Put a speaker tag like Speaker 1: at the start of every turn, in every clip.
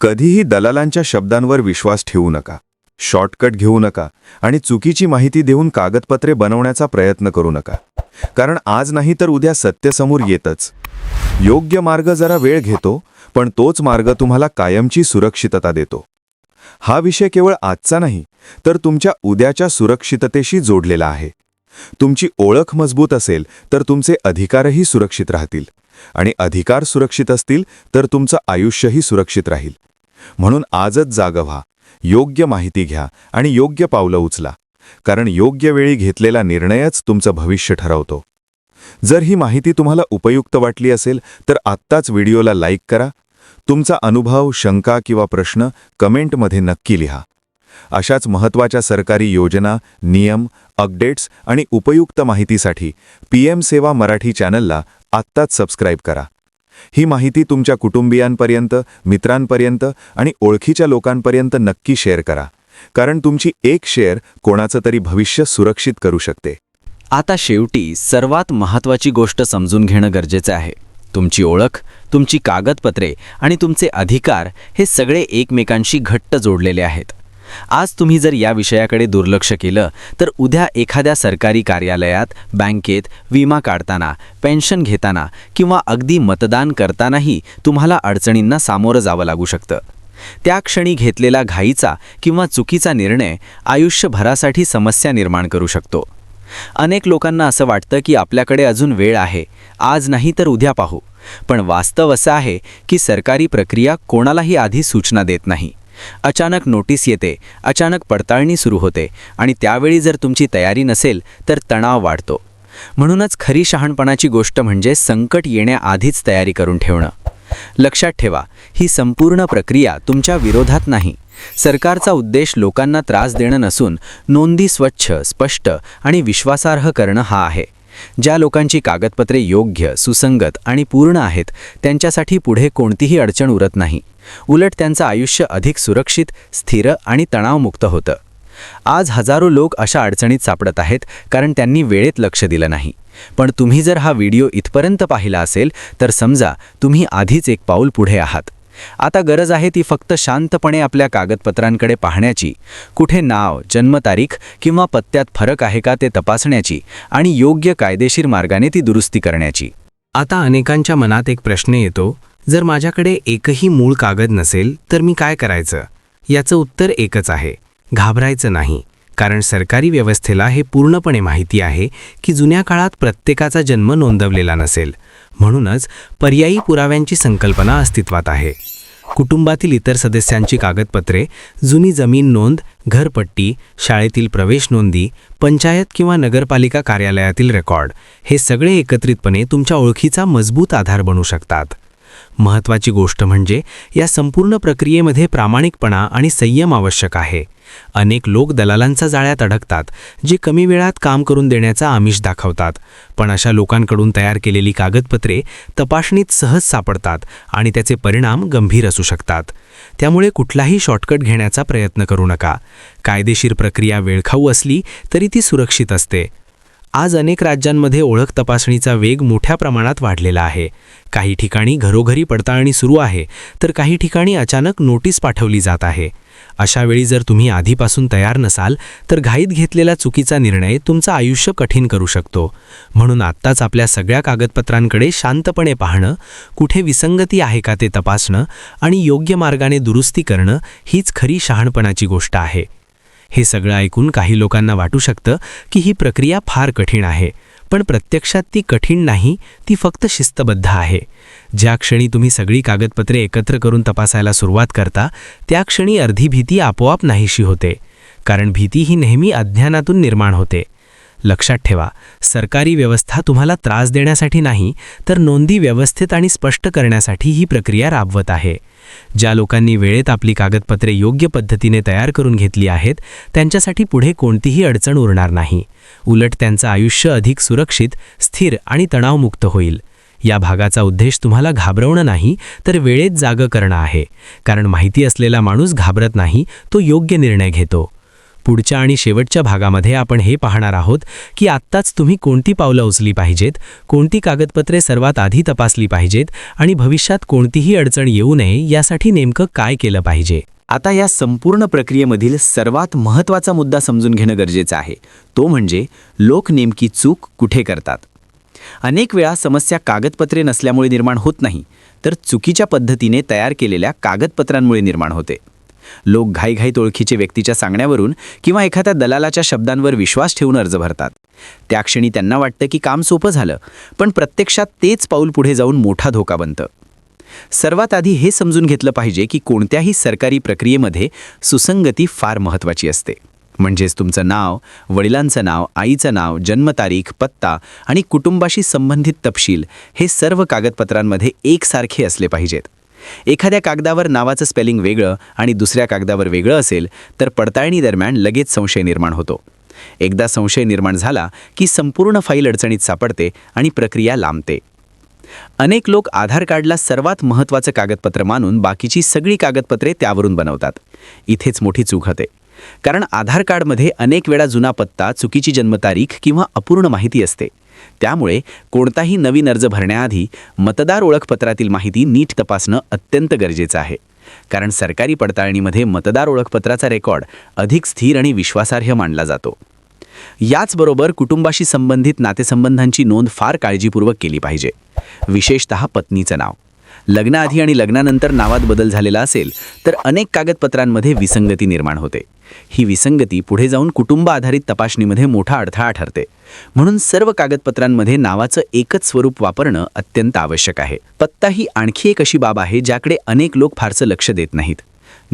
Speaker 1: कधीही दलालांच्या शब्दांवर विश्वास ठेवू नका शॉर्टकट घेऊ नका आणि चुकीची माहिती देऊन कागदपत्रे बनवण्याचा प्रयत्न करू नका. कारण आज नाही तर उद्या सत्यसमोर येतच. योग्य मार्ग जरा वेळ घेतो पण तोच मार्ग तुम्हाला कायमची सुरक्षितता देतो. हा विषय केवळ आजचा नाही तर तुमच्या उद्याच्या सुरक्षिततेशी जोडलेला आहे. तुमची ओळख मजबूत असेल तर तुमचे अधिकारही सुरक्षित राहतील. आणि अधिकार सुरक्षित असतील तर तुमचं आयुष्यही सुरक्षित राहील. म्हणून आजच जाग व्हा. योग्य माहिती घ्या आणि योग्य पावलं उचला. कारण योग्य वेळी घेतलेला निर्णयच तुमचं भविष्य ठरवतो. जर ही माहिती तुम्हाला उपयुक्त वाटली असेल तर आत्ताच व्हिडिओला लाईक करा. तुमचा अनुभव शंका किंवा प्रश्न कमेंटमध्ये नक्की लिहा. अशाच महत्त्वाच्या सरकारी योजना नियम अपडेट्स आणि उपयुक्त माहितीसाठी पीएम सेवा मराठी चॅनलला आत्ताच सबस्क्राईब करा. ही माहिती तुमच्या कुटुंबियांपर्यंत मित्रांपर्यंत आणि ओळखीच्या लोकांपर्यंत नक्की शेअर करा. कारण तुमची एक शेअर कोणाचं तरी भविष्य सुरक्षित करू शकते.
Speaker 2: आता शेवटी सर्वात महत्त्वाची गोष्ट समजून घेणं गरजेचं आहे. तुमची ओळख तुमची कागदपत्रे आणि तुमचे अधिकार हे सगळे एकमेकांशी घट्ट जोडलेले आहेत. आज तुम्ही जर या विषयाकडे दुर्लक्ष केलं तर उद्या एखाद्या सरकारी कार्यालयात बँकेत विमा काढताना पेन्शन घेताना किंवा अगदी मतदान करतानाही तुम्हाला अडचणींना सामोरं जावं लागू शकतं. त्या क्षणी घेतलेला घाईचा किंवा चुकीचा निर्णय आयुष्यभरासाठी समस्या निर्माण करू शकतो. अनेक लोकांना असं वाटतं की आपल्याकडे अजून वेळ आहे आज नाही तर उद्या पाहू. पण वास्तव असं आहे की सरकारी प्रक्रिया कोणालाही आधी सूचना देत नाही. अचानक नोटीस येते अचानक पडताळणी सुरू होते आणि त्यावेळी जर तुमची तयारी नसेल तर तणाव वाढतो. म्हणूनच खरी शहाणपणाची गोष्ट म्हणजे संकट येण्याआधीच तयारी करून ठेवणं. लक्षात ठेवा ही संपूर्ण प्रक्रिया तुमच्या विरोधात नाही. सरकारचा उद्देश लोकांना त्रास देणं नसून नोंदी स्वच्छ स्पष्ट आणि विश्वासार्ह करणं हा आहे. ज्या लोकांची कागदपत्रे योग्य सुसंगत आणि पूर्ण आहेत त्यांच्यासाठी पुढे कोणतीही अडचण उरत नाही. उलट त्यांचं आयुष्य अधिक सुरक्षित स्थिर आणि तणावमुक्त होतं. आज हजारो लोक अशा अडचणीत सापडत आहेत कारण त्यांनी वेळेत लक्ष दिलं नाही. पण तुम्ही जर हा व्हिडिओ इथपर्यंत पाहिला असेल तर समजा तुम्ही आधीच एक पाऊल पुढे आहात. आता गरज आहे ती फक्त शांतपणे आपल्या कागदपत्रांकडे पाहण्याची. कुठे नाव जन्मतारीख किंवा पत्त्यात फरक आहे का ते तपासण्याची आणि योग्य कायदेशीर मार्गाने ती दुरुस्ती करण्याची.
Speaker 3: आता अनेकांच्या मनात एक प्रश्न येतो जर माझ्याकडे एकही मूळ कागद नसेल तर मी काय करायचं? याचं उत्तर एकच आहे घाबरायचं नाही. कारण सरकारी व्यवस्थेला हे पूर्णपणे माहिती आहे की जुन्या काळात प्रत्येकाचा जन्म नोंदवलेला नसेल. म्हणूनच पर्यायी पुराव्यांची संकल्पना अस्तित्वात आहे. कुटुंबातील इतर सदस्यांची कागदपत्रे जुनी जमीन नोंद घरपट्टी शाळेतील प्रवेश नोंदी पंचायत किंवा नगरपालिका कार्यालयातील रेकॉर्ड हे सगळे एकत्रितपणे तुमच्या ओळखीचा मजबूत आधार बनू शकतात. महत्त्वाची गोष्ट म्हणजे या संपूर्ण प्रक्रियेमध्ये प्रामाणिकपणा आणि संयम आवश्यक आहे. अनेक लोक दलालांचा जाळ्यात अडकतात जे कमी वेळात काम करून देण्याचा आमिष दाखवतात. पण अशा लोकांकडून तयार केलेली कागदपत्रे तपासणीत सहज सापडतात आणि त्याचे परिणाम गंभीर असू शकतात. त्यामुळे कुठलाही शॉर्टकट घेण्याचा प्रयत्न करू नका. कायदेशीर प्रक्रिया वेळखाऊ असली तरी ती सुरक्षित असते. आज अनेक राज्यांमध्ये ओळख तपासणीचा वेग मोठ्या प्रमाणात वाढलेला आहे. काही ठिकाणी घरोघरी पडताळणी सुरू आहे तर काही ठिकाणी अचानक नोटीस पाठवली जात आहे. अशावेळी जर तुम्ही आधीपासून तयार नसाल तर घाईत घेतलेला चुकीचा निर्णय तुमचं आयुष्य कठीण करू शकतो. म्हणून आत्ताच आपल्या सगळ्या कागदपत्रांकडे शांतपणे पाहणं कुठे विसंगती आहे का ते तपासणं आणि योग्य मार्गाने दुरुस्ती करणं हीच खरी शहाणपणाची गोष्ट आहे. हे सगळं ऐकून काही लोकांना वाटू शकतं की ही प्रक्रिया फार कठीण आहे. पण प्रत्यक्षात ती कठीण नाही ती फक्त शिस्तबद्ध आहे. ज्या क्षणी तुम्ही सगळी कागदपत्रे एकत्र करून तपासायला सुरुवात करता त्या क्षणी अर्धी भीती आपोआप नाहीशी होते. कारण भीती ही नेहमी अज्ञानातून निर्माण होते. लक्षात ठेवा. सरकारी व्यवस्था तुम्हाला त्रास देण्यासाठी नाही तर नोंदी व्यवस्थित आणि स्पष्ट करण्यासाठी ही प्रक्रिया राबवत आहे. ज्या लोकांनी वेळेत आपली कागदपत्रे योग्य पद्धतीने तयार करून घेतली आहेत त्यांच्यासाठी पुढे कोणतीही अडचण उरणार नाही. उलट त्यांचं आयुष्य अधिक सुरक्षित स्थिर आणि तणावमुक्त होईल. या भागाचा उद्देश तुम्हाला घाबरवणं नाही तर वेळेत जागं करणं आहे. कारण माहिती असलेला माणूस घाबरत नाही तो योग्य निर्णय घेतो.
Speaker 4: पुढच्या आणि शेवटच्या भागामध्ये आपण हे पाहणार आहोत की आत्ताच तुम्ही कोणती पावलं उचली पाहिजेत कोणती कागदपत्रे सर्वात आधी तपासली पाहिजेत आणि भविष्यात कोणतीही अडचण येऊ नये यासाठी नेमकं काय केलं पाहिजे?
Speaker 3: आता या संपूर्ण प्रक्रियेमधील सर्वात महत्त्वाचा मुद्दा समजून घेणं गरजेचं आहे. तो म्हणजे लोक नेमकी चूक कुठे करतात? अनेक वेळा समस्या कागदपत्रे नसल्यामुळे निर्माण होत नाही तर चुकीच्या पद्धतीने तयार केलेल्या कागदपत्रांमुळे निर्माण होते. लोक घाईघाईत ओळखीचे व्यक्तीच्या सांगण्यावरून किंवा एखाद्या दलालाच्या शब्दांवर विश्वास ठेवून अर्ज भरतात. त्या क्षणी त्यांना वाटतं की काम सोपं झालं पण प्रत्यक्षात तेच पाऊल पुढे जाऊन मोठा धोका बनतं. सर्वात आधी हे समजून घेतलं पाहिजे की कोणत्याही सरकारी प्रक्रियेमध्ये सुसंगती फार महत्त्वाची असते. म्हणजेच तुमचं नाव वडिलांचं नाव आईचं नाव जन्मतारीख पत्ता आणि कुटुंबाशी संबंधित तपशील हे सर्व कागदपत्रांमध्ये एकसारखे असले पाहिजेत. एखाद्या कागदावर नावाचं स्पेलिंग वेगळं आणि दुसऱ्या कागदावर वेगळं असेल तर पडताळणी दरम्यान लगेच संशय निर्माण होतो. एकदा संशय निर्माण झाला की संपूर्ण फाईल अडचणीत सापडते आणि प्रक्रिया लांबते. अनेक लोक आधार कार्डला सर्वात महत्त्वाचं कागदपत्र मानून बाकीची सगळी कागदपत्रे त्यावरून बनवतात. इथेच मोठी चूक होते. कारण आधार कार्डमध्ये अनेक वेळा जुना पत्ता चुकीची जन्मतारीख किंवा अपूर्ण माहिती असते. त्यामुळे कोणताही नवीन अर्ज भरण्याआधी मतदार ओळखपत्रातील माहिती नीट तपासणं अत्यंत गरजेचं आहे. कारण सरकारी पडताळणीमध्ये मतदार ओळखपत्राचा रेकॉर्ड अधिक स्थिर आणि विश्वासार्ह मानला जातो. याचबरोबर कुटुंबाशी संबंधित नातेसंबंधांची नोंद फार काळजीपूर्वक केली पाहिजे. विशेषतः पत्नीचं नाव. लग्नाआधी आणि लग्नानंतर नावात बदल झालेला असेल तर अनेक कागदपत्रांमध्ये विसंगती निर्माण होते. ही विसंगती पुढे जाऊन कुटुंब आधारित तपासणीमध्ये मोठा अडथळा ठरते. म्हणून सर्व कागदपत्रांमध्ये नावाचं एकच स्वरूप वापरणं अत्यंत आवश्यक आहे. पत्ता ही आणखी एक अशी बाब आहे ज्याकडे अनेक लोक फारसं लक्ष देत नाहीत.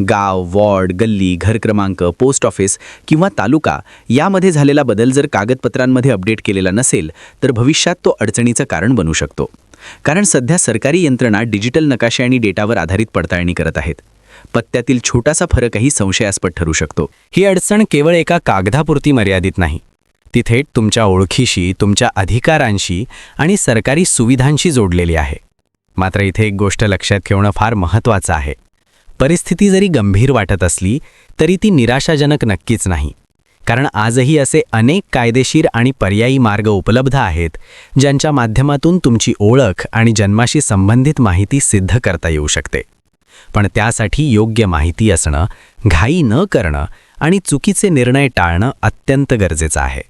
Speaker 3: गाव वॉर्ड गल्ली घर क्रमांक पोस्ट ऑफिस किंवा तालुका यामध्ये झालेला बदल जर कागदपत्रांमध्ये अपडेट केलेला नसेल तर भविष्यात तो अडचणीचं कारण बनू शकतो. कारण सध्या सरकारी यंत्रणा डिजिटल नकाशे आणि डेटावर आधारित पडताळणी करत आहेत. पत्त्यातील छोटासा फरकही संशयास्पद ठरू शकतो.
Speaker 4: ही अडचण केवळ एका कागदापुरती मर्यादित नाही. ती थेट तुमच्या ओळखीशी तुमच्या अधिकारांशी आणि सरकारी सुविधांशी जोडलेली आहे. मात्र इथे एक गोष्ट लक्षात ठेवणं फार महत्त्वाचं आहे. परिस्थिती जरी गंभीर वाटत असली तरी ती निराशाजनक नक्कीच नाही. कारण आजही असे अनेक कायदेशीर आणि पर्यायी मार्ग उपलब्ध आहेत ज्यांच्या माध्यमातून तुमची ओळख आणि जन्माशी संबंधित माहिती सिद्ध करता येऊ शकते. पण त्यासाठी योग्य माहिती असणं घाई न करणं आणि चुकीचे निर्णय टाळणं अत्यंत गरजेचं आहे.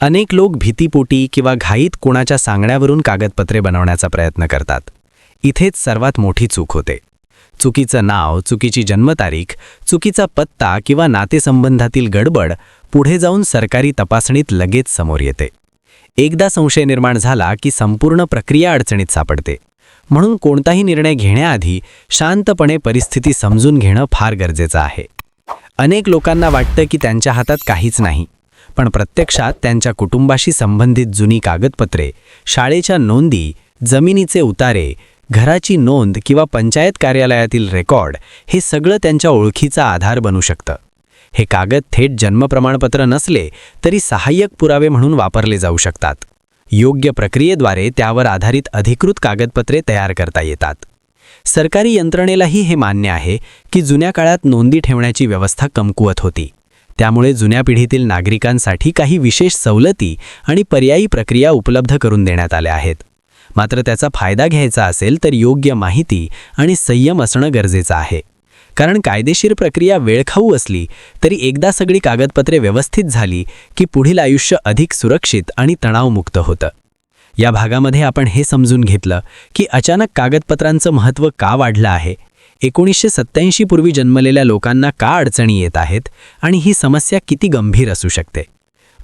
Speaker 4: अनेक लोक भीतीपोटी किंवा घाईत कोणाच्या सांगण्यावरून कागदपत्रे बनवण्याचा प्रयत्न करतात. इथेच सर्वात मोठी चूक होते. चुकीचं नाव चुकीची जन्मतारीख चुकीचा पत्ता किंवा नातेसंबंधातील गडबड पुढे जाऊन सरकारी तपासणीत लगेच समोर येते. एकदा संशय निर्माण झाला की संपूर्ण प्रक्रिया अडचणीत सापडते. म्हणून कोणताही निर्णय घेण्याआधी शांतपणे परिस्थिती समजून घेणं फार गरजेचं आहे. अनेक लोकांना वाटतं की त्यांच्या हातात काहीच नाही. पण प्रत्यक्षात त्यांच्या कुटुंबाशी संबंधित जुनी कागदपत्रे शाळेच्या नोंदी जमिनीचे उतारे घराची नोंद किंवा पंचायत कार्यालयातील रेकॉर्ड हे सगळं त्यांच्या ओळखीचा आधार बनू शकतं. हे कागद थेट जन्म प्रमाणपत्र नसले तरी सहाय्यक पुरावे म्हणून वापरले जाऊ शकतात. योग्य प्रक्रियेद्वारे त्यावर आधारित अधिकृत कागदपत्रे तयार करता येतात. सरकारी यंत्रणेलाही हे मान्य आहे की जुन्या काळात नोंदी ठेवण्याची व्यवस्था कमकुवत होती. त्यामुळे जुन्या पिढीतील नागरिकांसाठी काही विशेष सवलती आणि पर्यायी प्रक्रिया उपलब्ध करून देण्यात आल्या आहेत. मात्र त्याचा फायदा घ्यायचा असेल तर योग्य माहिती आणि संयम असणं गरजेचं आहे. कारण कायदेशीर प्रक्रिया वेळखाऊ असली तरी एकदा सगळी कागदपत्रे व्यवस्थित झाली की पुढील आयुष्य अधिक सुरक्षित आणि तणावमुक्त होतं. या भागामध्ये आपण हे समजून घेतलं की अचानक कागदपत्रांचं महत्त्व का वाढलं आहे? एकोणीसशे सत्त्याऐंशी पूर्वी जन्मलेल्या लोकांना का अडचणी येत आहेत? आणि ही समस्या किती गंभीर असू शकते?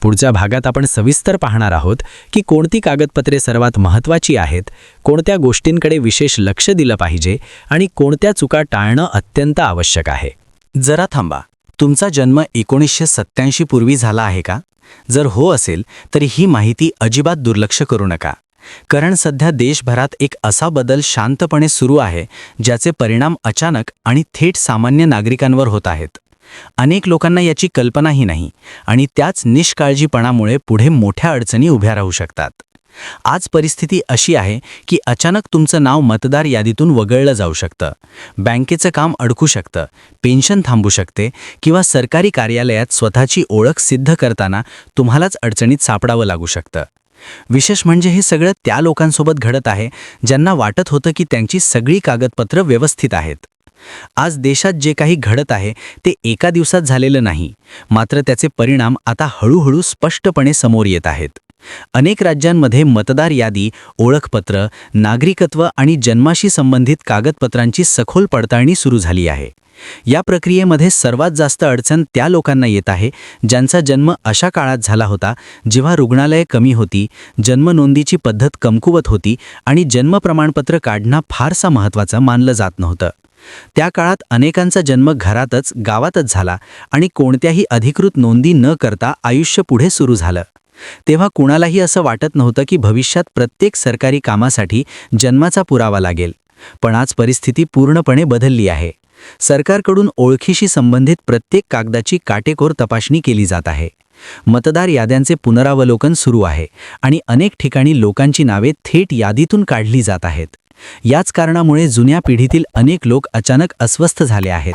Speaker 4: पुढच्या भागात आपण सविस्तर पाहणार आहोत की कोणती कागदपत्रे सर्वात महत्त्वाची आहेत कोणत्या गोष्टींकडे विशेष लक्ष दिलं पाहिजे आणि कोणत्या चुका टाळणं अत्यंत आवश्यक आहे.
Speaker 3: जरा थांबा. तुमचा जन्म एकोणीसशे सत्त्याऐंशी पूर्वी झाला आहे का? जर हो असेल तर ही माहिती अजिबात दुर्लक्ष करू नका. कारण सध्या देशभरात एक असा बदल शांतपणे सुरू आहे ज्याचे परिणाम अचानक आणि थेट सामान्य नागरिकांवर होत आहेत. अनेक लोकांना याची कल्पनाही नाही आणि त्याच निष्काळजीपणामुळे पुढे मोठ्या अडचणी उभ्या राहू शकतात. आज परिस्थिती अशी आहे की अचानक तुमचं नाव मतदार यादीतून वगळलं जाऊ शकतं. बँकेचं काम अडकू शकतं पेन्शन थांबू शकते किंवा सरकारी कार्यालयात स्वतःची ओळख सिद्ध करताना तुम्हालाच अडचणीत सापडावं लागू शकतं. विशेष म्हणजे हे सगळं त्या लोकांसोबत घडत आहे ज्यांना वाटत होतं की त्यांची सगळी कागदपत्र व्यवस्थित आहेत. आज देशात जे काही घडत आहे ते एका दिवसात झालेलं नाही. मात्र त्याचे परिणाम आता हळूहळू स्पष्टपणे समोर येत आहेत. अनेक राज्यांमध्ये मतदार यादी ओळखपत्र नागरिकत्व आणि जन्माशी संबंधित कागदपत्रांची सखोल पडताळणी सुरू झाली आहे. या प्रक्रियेमध्ये सर्वात जास्त अडचण त्या लोकांना येत आहे ज्यांचा जन्म अशा काळात झाला होता जेव्हा रुग्णालये कमी होती जन्मनोंदीची पद्धत कमकुवत होती आणि जन्म प्रमाणपत्र काढणं फारसा महत्त्वाचं मानलं जात नव्हतं. त्या काळात अनेकांचा जन्म घरातच गावातच झाला आणि कोणत्याही अधिकृत नोंदी न करता आयुष्य पुढे सुरू झालं. तेव्हा कुणालाही असं वाटत नव्हतं की भविष्यात प्रत्येक सरकारी कामासाठी जन्माचा पुरावा लागेल. पण आज परिस्थिती पूर्णपणे बदलली आहे. सरकारकडून ओळखीशी संबंधित प्रत्येक कागदाची काटेकोर तपासणी केली जात आहे. मतदार याद्यांचे पुनरावलोकन सुरू आहे आणि अनेक ठिकाणी लोकांची नावे थेट यादीतून काढली जात आहेत. याच कारणामुळे जुन्या पिढीतील अनेक लोक अचानक अस्वस्थ झाले आहेत.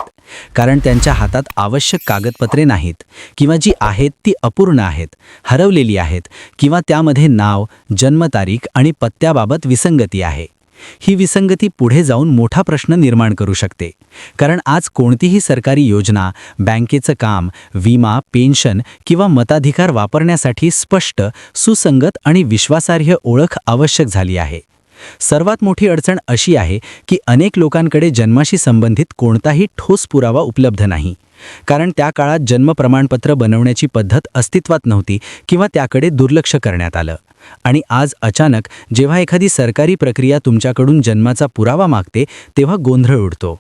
Speaker 3: कारण त्यांच्या हातात आवश्यक कागदपत्रे नाहीत किंवा जी आहेत ती अपूर्ण आहेत हरवलेली आहेत किंवा त्यामध्ये नाव जन्मतारीख आणि पत्त्याबाबत विसंगती आहे. ही विसंगती पुढे जाऊन मोठा प्रश्न निर्माण करू शकते. कारण आज कोणतीही सरकारी योजना बँकेचं काम विमा पेन्शन किंवा मताधिकार वापरण्यासाठी स्पष्ट सुसंगत आणि विश्वासार्ह ओळख आवश्यक झाली आहे. सर्वात मोठी अडचण अशी आहे की अनेक लोकांकडे जन्माशी संबंधित कोणताही ठोस पुरावा उपलब्ध नाही. कारण त्या काळात जन्म प्रमाणपत्र बनवण्याची पद्धत अस्तित्वात नव्हती किंवा त्याकडे दुर्लक्ष करण्यात आलं. आणि आज अचानक जेव्हा एखादी सरकारी प्रक्रिया तुमच्याकडून जन्माचा पुरावा मागते तेव्हा गोंधळ उडतो.